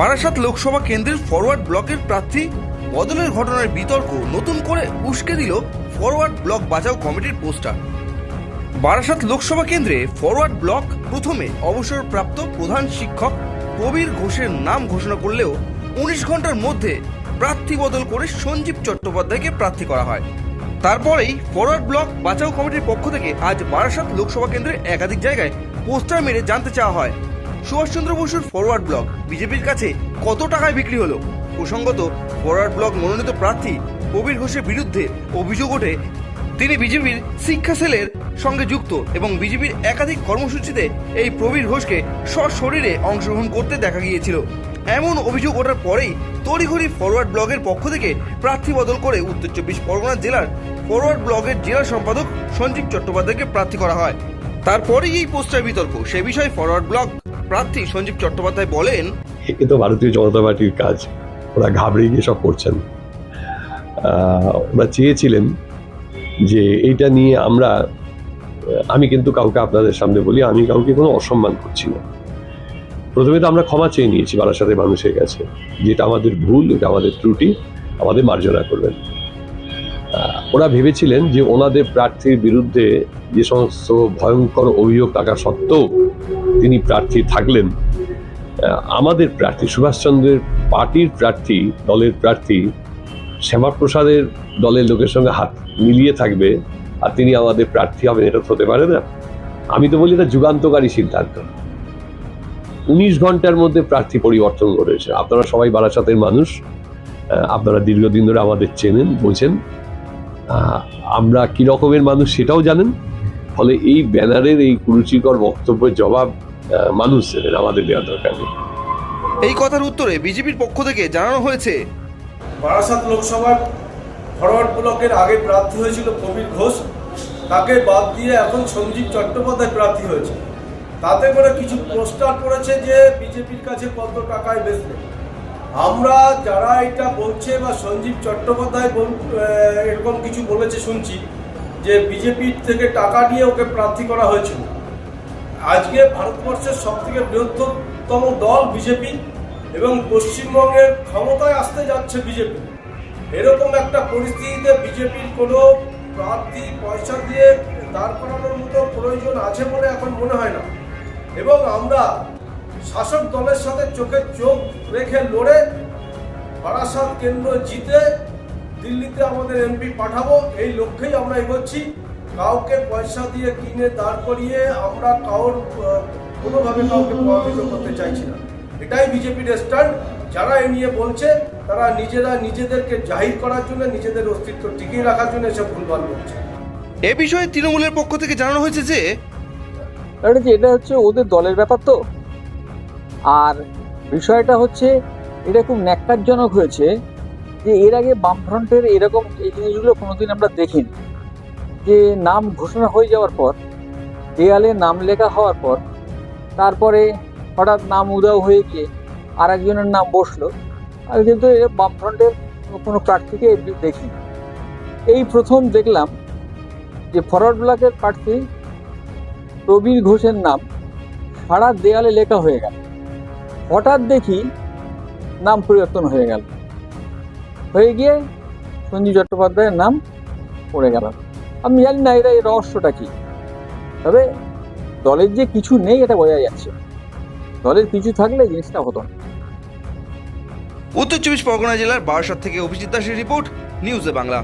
বারাসাত লোকসভা কেন্দ্রের ফরওয়ার্ড ব্লকের প্রার্থী বদলের ঘটনার বিতর্ক নতুন করে উস্কে দিল ফরওয়ার্ড ব্লক বাঁচাও কমিটির পোস্টার। বারাসাত লোকসভা কেন্দ্রে ফরওয়ার্ড ব্লক প্রথমে অবসরপ্রাপ্ত প্রধান শিক্ষক কবির ঘোষের নাম ঘোষণা করলেও উনিশ ঘণ্টার মধ্যে প্রার্থী বদল করে সঞ্জীব চট্টোপাধ্যায়কে প্রার্থী করা হয়। তারপরেই ফরওয়ার্ড ব্লক বাঁচাও কমিটির পক্ষ থেকে আজ বারাসাত লোকসভা কেন্দ্রের একাধিক জায়গায় পোস্টার মেরে জানতে চাওয়া হয়। সুভাষচন্দ্র বসুর ফরওয়ার্ড ব্লক বিজেপির কাছে কত টাকায় বিক্রি হলো? প্রসঙ্গত ফরওয়ার্ড ব্লক মনোনীত প্রার্থী কবির ঘোষের বিরুদ্ধে অভিযোগ ওঠে, তিনি বিজেপির শিক্ষা সেলের সঙ্গে যুক্ত এবং বিজেপির একাধিক কর্মসূচিতে এই প্রবীর ঘোষকে সশরীরে অংশগ্রহণ করতে দেখা গিয়েছিল। এমন অভিযোগ ওঠার পরেই তড়িঘড়ি ফরওয়ার্ড ব্লকের পক্ষ থেকে প্রার্থী বদল করে উত্তর চব্বিশ পরগনা জেলার ফরওয়ার্ড ব্লকের জেলা সম্পাদক সঞ্জীব চট্টোপাধ্যায়কে প্রার্থী করা হয়। তারপরেই এই পোস্টার বিতর্ক, সে বিষয়ে ফরওয়ার্ড ব্লক প্রার্থী সঞ্জীব চট্টোপাধ্যায় বলেন এ তো ভারতীয় জনতা পার্টির কাজ। ওরা ঘাবড়ে গিয়ে সব করছেন। ওরা চেয়েছিলেন যে এইটা নিয়ে আমরা আমি কিন্তু কাউকে আপনাদের সামনে বলি, আমি কাউকে কোনো অসম্মান করছি না। প্রথমে তো আমরা ক্ষমা চেয়ে নিয়েছি বারাসাতের মানুষের কাছে যেটা আমাদের ভুল, এটা আমাদের ত্রুটি, আমাদের মার্জনা করবেন। ওরা ভেবেছিলেন যে ওনাদের প্রার্থীর বিরুদ্ধে যে সমস্ত ভয়ঙ্কর অভিযোগ থাকা সত্ত্বেও তিনি প্রার্থী থাকলেন। আমাদের প্রার্থী সুভাষচন্দ্রের পার্টির প্রার্থী, দলের প্রার্থী শ্যামাপ্রসাদের দলের লোকের সঙ্গে হাত মিলিয়ে থাকবে আর তিনি আমাদের প্রার্থী হবেন, এটা হতে পারে না। আমি তো বলি এটা যুগান্তকারী সিদ্ধান্ত। উনিশ ঘণ্টার মধ্যে প্রার্থী পরিবর্তন করেছে। আপনারা সবাই বারাসাতের মানুষ আপনারা দীর্ঘদিন ধরে আমাদের চেনেন বোঝেন আমরা কি রকমের মানুষ সেটাও জানেন। ফলে এই ব্যানারের এই কুরুচিকর বক্তব্যের জবাব মানুষ দেবেন আমাদের দেওয়া দরকার নেই। এই কথার উত্তরে বিজেপির পক্ষ থেকে জানানো হয়েছে বারাসাত লোকসভার ফরওয়ার্ড ব্লকের আগে প্রার্থী হয়েছিল কবির ঘোষ। তাকে বাদ দিয়ে এখন সঞ্জীব চট্টোপাধ্যায় প্রার্থী হয়েছে। তাতে করে কিছু পোস্টার পড়েছে যে বিজেপির কাছে কত টাকায় বেচবে। আমরা যারা এটা বলছে বা সঞ্জীব চট্টোপাধ্যায় বল- এরকম কিছু বলেছে শুনছি যে বিজেপির থেকে টাকা নিয়ে ওকে প্রার্থী করা হয়েছিল। আজকে ভারতবর্ষের সব থেকে বৃহত্তম দল বিজেপি এবং পশ্চিমবঙ্গের ক্ষমতায় আসতে যাচ্ছে বিজেপি। এরকম একটা পরিস্থিতিতে বিজেপির কোনো প্রার্থী পয়সা দিয়ে দাঁড় করানোর মতো প্রয়োজন আছে বলে এখন মনে হয় না। এবং আমরা শাসক দলের সাথে চোখে চোখ রেখে লড়ে বারাসাত কেন্দ্র জিতে দিল্লিতে আমাদের এমপি পাঠাবো, এই লক্ষ্যেই আমরা এগোচ্ছি। কাউকে পয়সা দিয়ে কিনে দাঁড় করিয়ে আমরা কাউর কোনোভাবে কাউকে প্রভাবিত করতে চাইছি না। এটাই বিজেপির স্ট্যান্ড। যারা এ নিয়ে বলছে তারা নিজেরা নিজেদেরকে জাহির করার জন্য নিজেদের অস্তিত্ব টিকিয়ে রাখার জন্য এসব ভুলভাল করছে এ বিষয়ে তৃণমূলের পক্ষ থেকে জানানো হয়েছে যে যে এটা হচ্ছে ওদের দলের ব্যাপার তো। আর বিষয়টা হচ্ছে এটা খুব ন্যাক্কারজনক হয়েছে যে এর আগে বামফ্রন্টের এরকম এই জিনিসগুলো কোনোদিন আমরা দেখিনি। যে নাম ঘোষণা হয়ে যাওয়ার পর, দেয়ালে নাম লেখা হওয়ার পর, তারপরে হঠাৎ নাম উদাও হয়ে গিয়ে আর একজনের নাম বসল। আমি কিন্তু বামফ্রন্টের কোনো প্রার্থীকে দেখিনি। এই প্রথম দেখলাম যে ফরওয়ার্ড ব্লকের প্রার্থী প্রবীর ঘোষের নাম সারা দেয়ালে লেখা হয়ে গেল। হঠাৎ দেখি নাম পরিবর্তন হয়ে গেল। হয়ে গিয়ে সঞ্জীব চট্টোপাধ্যায়ের নাম পড়ে গেল। আমি জানি না এটা এই রহস্যটা কি। তবে দলের যে কিছু নেই এটা বোঝা যাচ্ছে। দলের কিছু থাকলে জিনিসটা হতো না। উত্তর চব্বিশ পরগনা জেলার বারাসাত থেকে অভিজিৎ দাসের রিপোর্ট, নিউজে বাংলা।